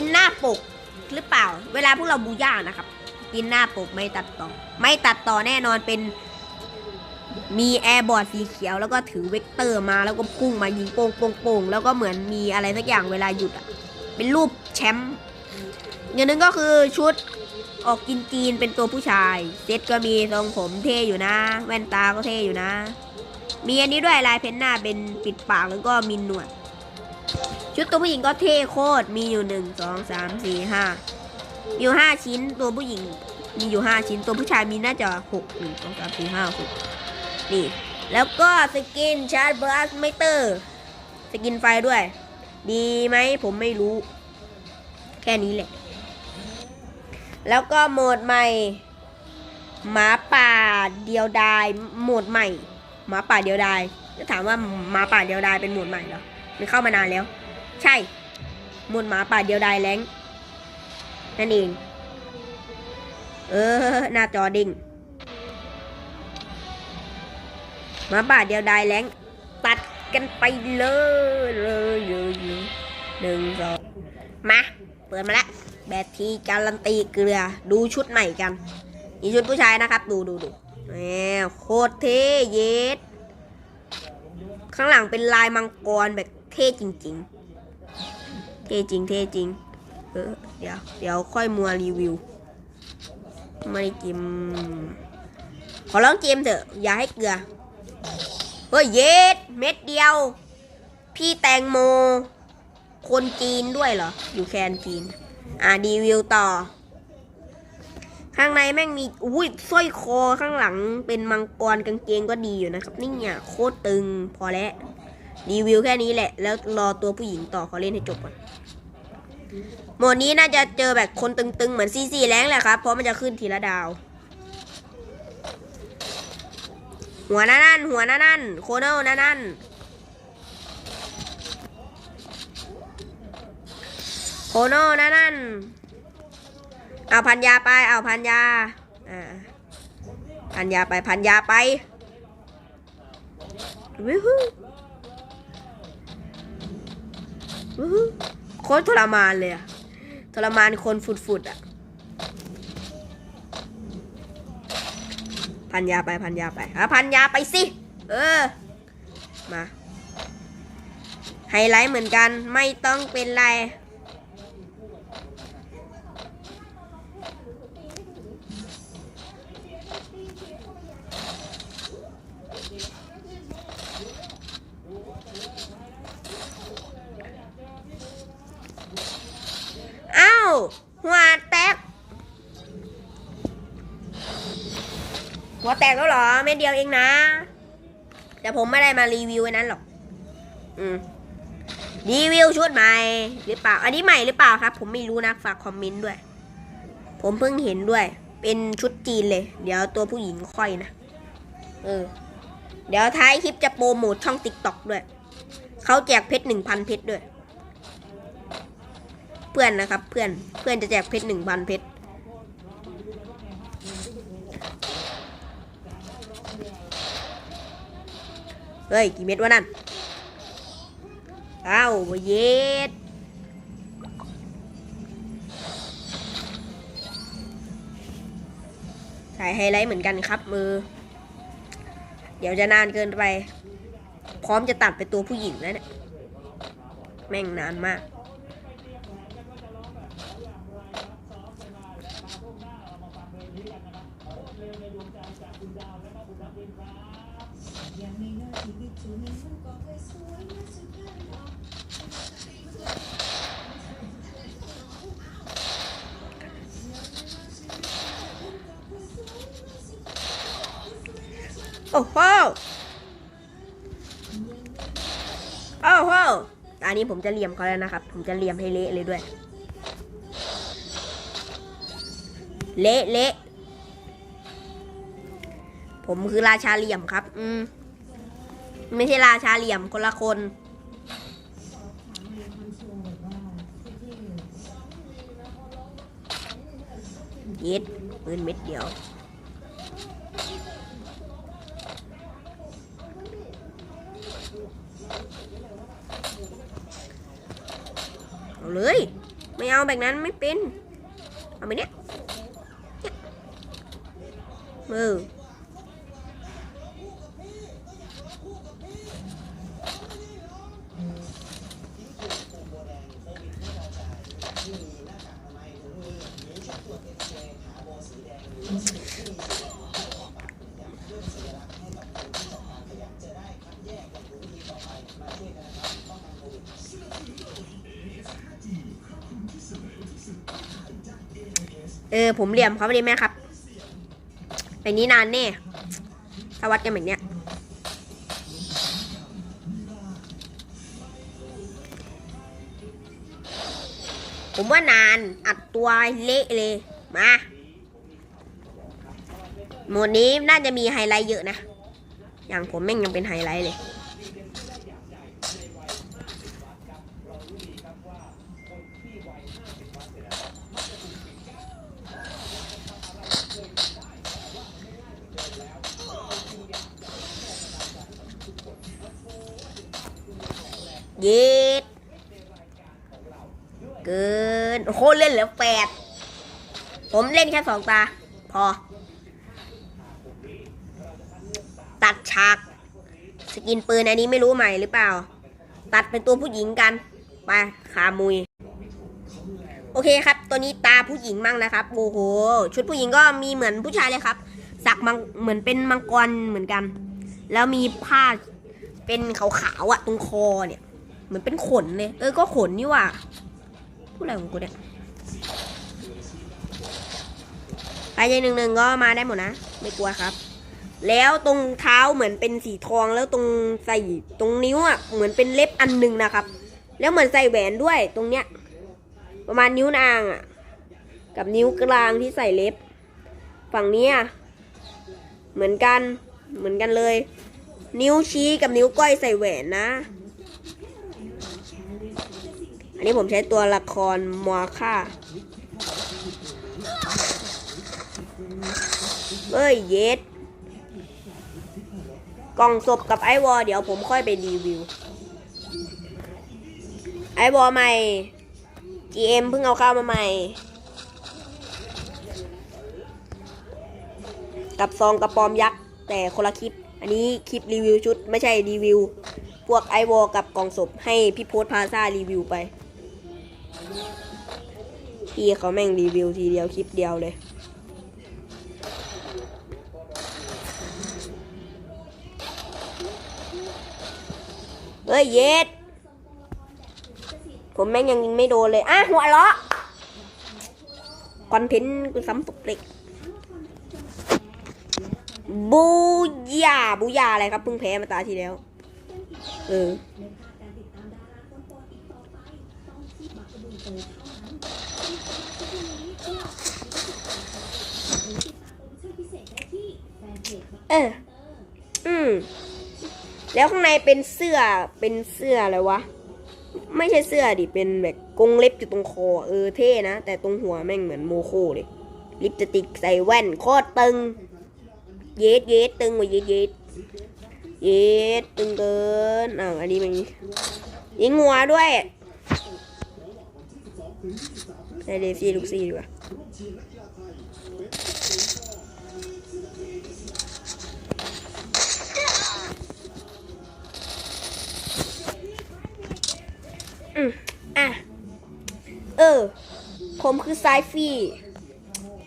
กินหน้าปกหรือเปล่า เวลาพวกเราบูย่านะครับ กินหน้าปกไม่ตัดต่อ ไม่ตัดต่อแน่นอนเป็นมีแอร์บอร์ดสีเขียวแล้วก็ถือเวกเตอร์มาแล้วก็พุ่งมายิงโป่งโป่งโป่งแล้วก็เหมือนมีอะไรสักอย่างเวลาหยุดอะเป็นรูปแชมป์อย่างนึงก็คือชุดออกกินจีนเป็นตัวผู้ชายเซ็ตก็มีทรงผมเท่อยู่นะ แว่นตาก็เท่อยู่นะ มีอันนี้ด้วยลายเพ้นหน้าเป็นปิดปากแล้วก็มีหนวด ชุดตัวผู้หญิงก็เท่โคตร มีอยู่หนึ่งสองสามสี่ห้ามีอยู่ห้าชิ้นตัวผู้หญิง มีอยู่ห้าชิ้นตัวผู้ชายมีน่าจะหกหนึ่งสองสามสี่ห้าหกนี่ แล้วก็สกินชาร์จบลัสไมเตอร์สกินไฟด้วย ดีไหมผมไม่รู้ แค่นี้แหละ แล้วก็โหมดใหม่หมาป่าเดียวดายโหมดใหม่หมาป่าเดียวดายจะถามว่าหมาป่าเดียวดายเป็นโหมดใหม่เหรอมันเข้ามานานแล้ว ใช่โหมดหมาป่าเดียวดายแรงนั่นเอง เออ หน้าจอดิ่งหมาป่าเดียวดายแรงตัดกันไปเลยเลยเลยเลยหนึ่งสองมา เปิดมาแล้วแบตทีการันตีเกลือ ดูชุดใหม่กันนี่ชุดผู้ชายนะครับ ดูดูดูแหมโคตรเท่เย็ดข้างหลังเป็นลายมังกรแบบเท่จริง ๆ เท่จริงเท่จริง เออ เดี๋ยว เดี๋ยวค่อยมัวรีวิว ไม่ได้กิม ขอลองเกมเถอะ อย่าให้เกลือ เฮ้ย เย็ด เม็ดเดียว พี่แตงโม คนจีนด้วยเหรอ อยู่แคนจีน อะรีวิวต่อ ข้างในแม่งมี อุ้ยสร้อยคอข้างหลังเป็นมังกรกางเกงก็ดีอยู่นะครับ นี่เนี่ยโคตรตึงพอแล้ว รีวิวแค่นี้แหละ แล้วรอตัวผู้หญิงต่อเขาเล่นให้จบก่อนโหมดนี้น่าจะเจอแบบคนตึงๆ เหมือนซีซีแรงแหละครับ เพราะมันจะขึ้นทีละดาว หัวนั่นหัวนั่นโคโนนั่นโคโนนั่นเอาพันยาไป เอาพันยา อ่า พันยาไป พันยาไปวิว โคตรทรมานเลยอะทรมานคนฝุดๆอะพันยาไปพันยาไปอะพันยาไปสิ เออ มา ไฮไลท์เหมือนกันไม่ต้องเป็นไร หัวแตก หัวแตกแล้วเหรอเม็ดเดียวเองนะ แต่ผมไม่ได้มารีวิวไว้นั้นหรอก อืมรีวิวชุดใหม่หรือเปล่า อันนี้ใหม่หรือเปล่าครับ ผมไม่รู้นะฝากคอมเมนต์ด้วย ผมเพิ่งเห็นด้วย เป็นชุดจีนเลย เดี๋ยวตัวผู้หญิงค่อยนะ เออ เดี๋ยวท้ายคลิปจะโปรโมทช่องติ๊กต็อกด้วย เขาแจกเพชรหนึ่งพันเพชรด้วย พื่อนนะครับ เพื่อนเพื่อนจะแจกเพชรหนึ่งพันเพชรเฮ้ย กี่เม็ดวะนั่นอ้าวเย็ดใส่ไฮไลท์เหมือนกันครับมือ เดี๋ยวจะนานเกินไป พร้อมจะตัดไปตัวผู้หญิงแล้วเนี่ย แม่งนานมาก โอ้โห โอ้โห อันนี้ผมจะเหลี่ยมเขาแล้วนะครับ ผมจะเหลี่ยมให้เละเลยด้วย เละเละผมคือราชาเหลี่ยมครับ อืม ไม่ใช่ราชาเหลี่ยมคนละคน เย็ดปืนเม็ดเดียว เอาเลย ไม่เอาแบบนั้นไม่เป็น เอาไปเนี้ยมือ เออ ผมเหลี่ยมเขาไปเลยไหมครับไอ้นี้นานแน่ถวัดกันแบบเนี้ยผมว่านานอัดตัวเละเลย มาหมดนี้น่าจะมีไฮไลท์เยอะนะ อย่างผมแม่งยังเป็นไฮไลท์เลย เย็ดเกินโอ้โหเล่นเหลือแปดผมเล่นแค่สองตา พอ ตัดฉาก สกินปืนอันนี้ไม่รู้ใหม่หรือเปล่า ตัดเป็นตัวผู้หญิงกัน ไปขามุย โอเคครับ ตัวนี้ตาผู้หญิงมั่งนะครับ โอ้โห ชุดผู้หญิงก็มีเหมือนผู้ชายเลยครับ สักมังเหมือนเป็นมังกรเหมือนกัน แล้วมีผ้าเป็นขาวๆอะตรงคอเนี่ย เหมือนเป็นขนเลยเออ ก็ขนนี่ว่าพูดอะไรของกูเนี่ยใครใจหนึ่งหนึ่งก็มาได้หมดนะ ไม่กลัวครับ แล้วตรงเท้าเหมือนเป็นสีทองแล้วตรงใส่ตรงนิ้วอะเหมือนเป็นเล็บอันหนึ่งนะครับ แล้วเหมือนใส่แหวนด้วยตรงเนี้ย ประมาณนิ้วนางอะ กับนิ้วกลางที่ใส่เล็บ ฝั่งเนี้ยเหมือนกันเหมือนกันเลย นิ้วชี้กับนิ้วก้อยใส่แหวนนะ อันนี้ผมใช้ตัวละครมอค่าเอ้ยเย็ดกล่องศพกับไอวอเดี๋ยวผมค่อยไปรีวิว ไอวอใหม่ GM เพิ่งเอาเข้ามาใหม่ กับซองกระปอมยักษ์แต่คนละคลิป อันนี้คลิปรีวิวชุดไม่ใช่รีวิว พวกไอวอกับกล่องศพให้พี่โพสพาซารีวิวไป พี่เขาแม่งรีวิวทีเดียวคลิปเดียวเลย เฮ้ยเย็ด ผมแม่งยังยิงไม่โดนเลย อะหัวเราะคอนเทนต์กูซ้ำตกเล็กบูยาบูยาอะไรครับเพิ่งแพ้มาตาทีแล้ว เออ เออ อืม แล้วข้างในเป็นเสื้อ เป็นเสื้ออะไรวะ ไม่ใช่เสื้อดิ เป็นแบบกงเล็บอยู่ตรงคอ เออเท่นะ แต่ตรงหัวแม่งเหมือนโมโคเลย ลิปสติกใส่แว่นโคตรตึง เย็ดเย็ดตึงกว่าเย็ดเย็ดเยดตึงเกินอ้าอันนี้มันยิงหัวด้วย ใส่เดซี่ลูกซี่ดีกว่าอืมอะ เออ ผมคือไซฟี่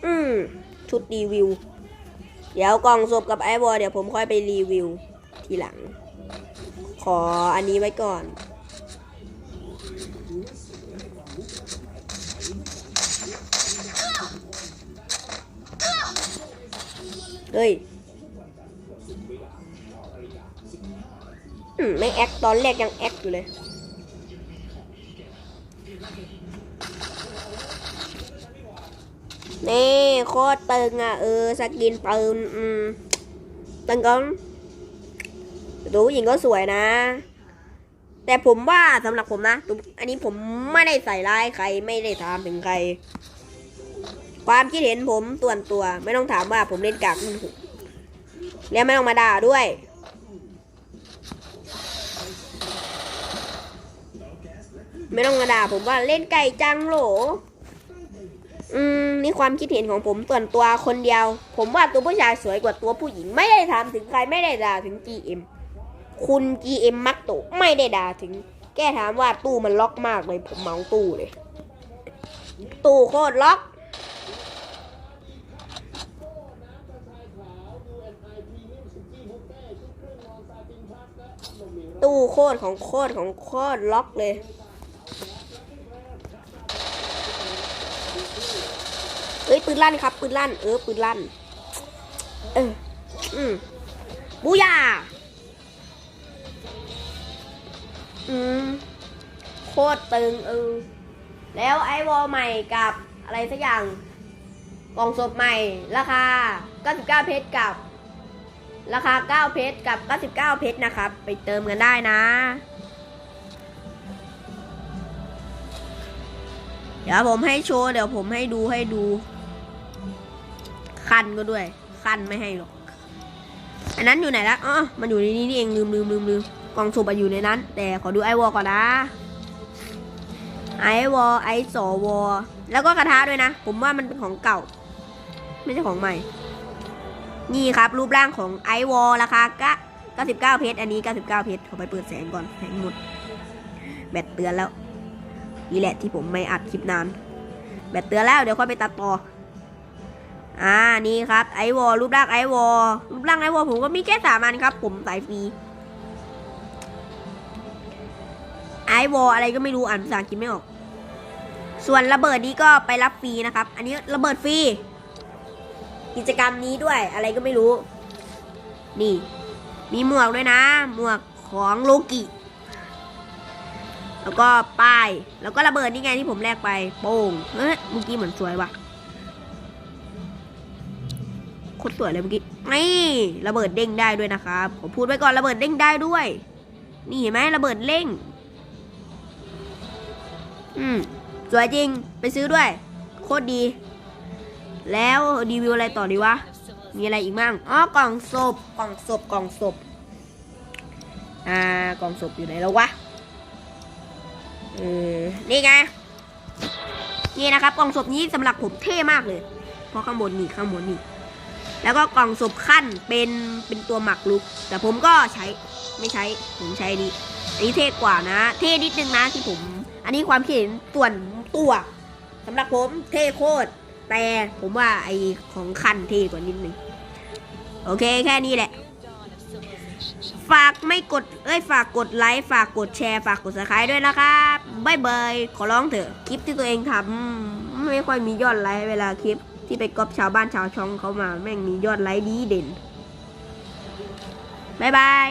อืม ชุดรีวิว เดี๋ยวกล่องศพกับไอวอลเดี๋ยวผมค่อยไปรีวิวทีหลัง ขออันนี้ไว้ก่อน เฮ้ยอืมไม่แอคตอนแรกยังแอคอยู่เลย นี่โคตรตึงอะ เออ สกินปืนอืมตึงก็ดูผู้หญิงก็สวยนะ แต่ผมว่าสำหรับผมนะตัวอันนี้ผมไม่ได้ใส่ร้ายใคร ไม่ได้ถามถึงใคร ความคิดเห็นผมส่วนตัว ไม่ต้องถามว่าผมเล่นกากมันถูกแล้วไม่ต้องมาด่าด้วย ไม่ต้องมาด่าผมว่าเล่นไก่จังโหลอืมนี่ความคิดเห็นของผมส่วนตัวคนเดียว ผมว่าตัวผู้ชายสวยกว่าตัวผู้หญิง ไม่ได้ถามถึงใครไม่ได้ด่าถึง GM คุณ GM มักโตไม่ได้ด่าถึง แก้ถามว่าตู้มันล็อกมากเลยผมเมาตู้เลย ตู้โคตรล็อก ตู้โคตรของโคตรของโคตรล็อกเลย เอ้ยปืนลั่นครับปืนลั่น เออปืนลั่น เออ อืมบูยาอืมโคตรตึงเออแล้วไอวอลใหม่กับอะไรสักอย่างกล่องศพใหม่ ราคา99เพชรกับ ราคา 9 เพชรกับ 99 เพชรนะครับ ไปเติมกันได้นะ เดี๋ยวผมให้โชว์ เดี๋ยวผมให้ดูให้ดู คันก็ด้วย คันไม่ให้หรอก อันนั้นอยู่ไหนละอ๋อมันอยู่ในนี้นี่เองลืมลืมลืมลืมกล่องสูบอะอยู่ในนั้น แต่ขอดูไอวอลก่อนนะ ไอวอลไอสอวอลแล้วก็กระทะด้วยนะ ผมว่ามันเป็นของเก่า ไม่ใช่ของใหม่ นี่ครับรูปร่างของไอวอลราคากะ99 เพชร อันนี้ 99 เพชรขอไปเปิดแสงก่อนแสงหมด แบตเตือนแล้ว นี่แหละที่ผมไม่อัดคลิปนาน แบตเตือนแล้วเดี๋ยวค่อยไปตัดต่อ อ่า นี่ครับไอวอลรูปร่างไอวอลรูปร่างไอวอลผมก็มีแค่สามอันครับ ผมสายฟรี ไอวอลอะไรก็ไม่รู้อ่านภาษาอังกฤษไม่ออก ส่วนระเบิดนี้ก็ไปรับฟรีนะครับ อันนี้ระเบิดฟรี กิจกรรมนี้ด้วย อะไรก็ไม่รู้ นี่ มีหมวกด้วยนะ หมวกของโลกิ แล้วก็ป้าย แล้วก็ระเบิดนี่ไงที่ผมแลกไป โป้งเฮ้ยเมื่อกี้เหมือนสวยว่ะโคตรสวยเลยเมื่อกี้นี่ระเบิดเด้งได้ด้วยนะครับผมพูดไว้ก่อนระเบิดเด้งได้ด้วย นี่เห็นไหมระเบิดเร่ง อืมสวยจริงไปซื้อด้วย โคตรดี แล้วรีวิวอะไรต่อดีวะ มีอะไรอีกบ้างอ๋อกล่องศพกล่องศพกล่องศพอ่ากล่องศพอยู่ไหนแล้ววะเออนี่ไงนี่นะครับกล่องศพนี้สำหรับผมเท่มากเลย เพราะข้างบนนี่ข้างบนนี่แล้วก็กล่องศพขั้นเป็นเป็นตัวหมักลุก แต่ผมก็ใช้ไม่ใช้ผมใช้นี้อันนี้เท่กว่านะ เท่นิดนึงนะที่ผม อันนี้ความคิดเห็นส่วนตัวสำหรับผมเท่โคตร แต่ผมว่าไอของคันเท่กว่านิดนึง โอเคแค่นี้แหละ ฝากไม่กด เอ้ยฝากกดไลค์ฝากกดแชร์ฝากกด subscribe ด้วยนะครับบายบายขอร้องเถอะ คลิปที่ตัวเองทำไม่ค่อยมียอดไลค์เวลาคลิปที่ไปก๊อปชาวบ้านชาวช่องเขามา แม่งมียอดไลค์ดีเด่นบายบาย